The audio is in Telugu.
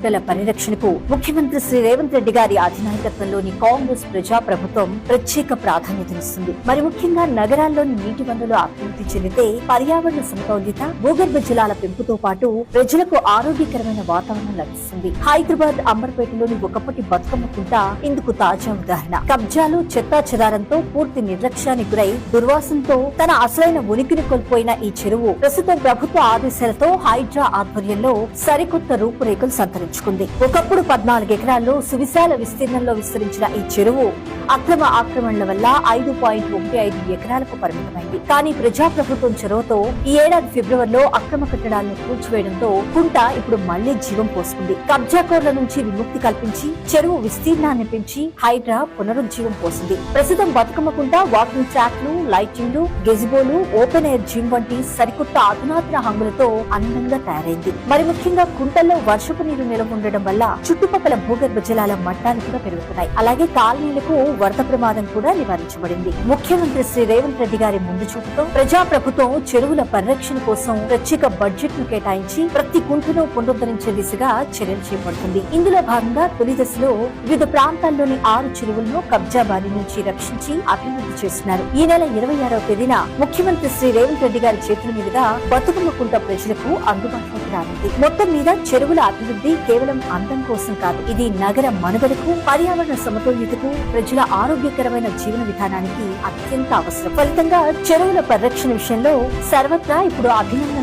కుంటల పరిరక్షణకు ముఖ్యమంత్రి శ్రీ రేవంత్ రెడ్డి గారి అధినాయకత్వంలోని కాంగ్రెస్ ప్రజా ప్రభుత్వం ప్రత్యేక ప్రాధాన్యతనిస్తుంది మరి ముఖ్యంగా నగరాల్లోని నీటి వనరులు అభివృద్ధి చెందితే పర్యావరణ సమతౌల్యత భూగర్భ జలాల పెంపుతో పాటు ప్రజలకు ఆరోగ్యకరమైన వాతావరణం లభిస్తుంది. హైదరాబాద్ అంబర్పేటలోని ఒకప్పటి బతుకమ్మ కుంట ఇందుకు తాజా ఉదాహరణ. కబ్జాలు చెత్తా చెదారంతో పూర్తి నిర్లక్ష్యానికి గురై దుర్వాసంతో తన అసలైన ఉనికిని కోల్పోయిన ఈ చెరువు ప్రస్తుతం ప్రభుత్వ ఆదేశాలతో హైడ్రా ఆధ్వర్యంలో సరికొత్త రూపురేఖలు సంతరించుకుంది ఒకప్పుడు పద్నాలుగు ఎకరాల్లో సువిశాల విస్తీర్ణంలో విస్తరించిన ఈ చెరువు అక్రమ ఆక్రమణల వల్ల ఐదు పాయింట్ ఒకటి ఐదు ఎకరాలకు పరిమితమైంది. కానీ ప్రజాప్రభుత్వం చొరవతో ఈ ఏడాది ఫిబ్రవరిలో అక్రమ కట్టడాలను కూల్చివేయడంతో కుంట ఇప్పుడు మళ్ళీ జీవం పోసుకుంది. కబ్జాకోర్ల నుంచి విముక్తి కల్పించి చెరువు విస్తీర్ణాన్ని పెంచి హైడ్రా పునరుజ్జీవం పోసింది. ప్రస్తుతం బతుకమ్మ కుంట వాకింగ్ ట్రాక్లు లైటింగ్లు గెజిబోలు ఓపెన్ ఎయిర్ జిమ్ వంటి సరికొత్త అధునాతన హంగులతో అందంగా తయారైంది. మరి ముఖ్యంగా కుంటల్లో వర్షపు నీరు నిలవ ఉండడం వల్ల చుట్టుపక్కల భూగర్భ జలాల మట్టాలు కూడా పెరుగుతున్నాయి. అలాగే కాలనీలకు వరద ప్రమాదం కూడా నివారించబడింది. ముఖ్యమంత్రి శ్రీ రేవంత్ రెడ్డి గారి ముందు చూపుతో ప్రజా ప్రభుత్వం చెరువుల పరిరక్షణ కోసం ప్రత్యేక బడ్జెట్ను కేటాయించి ప్రతి కుంటను పునరుద్ధరించే దిశగా చర్యలు చేపడుతుంది. ఇందులో భాగంగా తొలి దశలో వివిధ ప్రాంతాల్లోని ఆరు చెరువులను కబ్జా బారి నుంచి రక్షించి అభివృద్ధి చేస్తున్నారు. ఈ నెల ఇరవై ఆరవ తేదీన ముఖ్యమంత్రి శ్రీ రేవంత్ రెడ్డి గారి చేతుల మీదుగా బతుకమ్మ కుంట ప్రజలకు అందుబాటులో రానుంది. మొత్తం మీద చెరువుల అభివృద్ధి కేవలం అందం కోసం కాదు ఇది నగర మనుగడకు పర్యావరణ సమతుల్యతకు ప్రజల ఆరోగ్యకరమైన జీవన విధానానికి అత్యంత అవసరం. ఫలితంగా చెరువుల పరిరక్షణ విషయంలో సర్వత్రా ఇప్పుడు అభినందన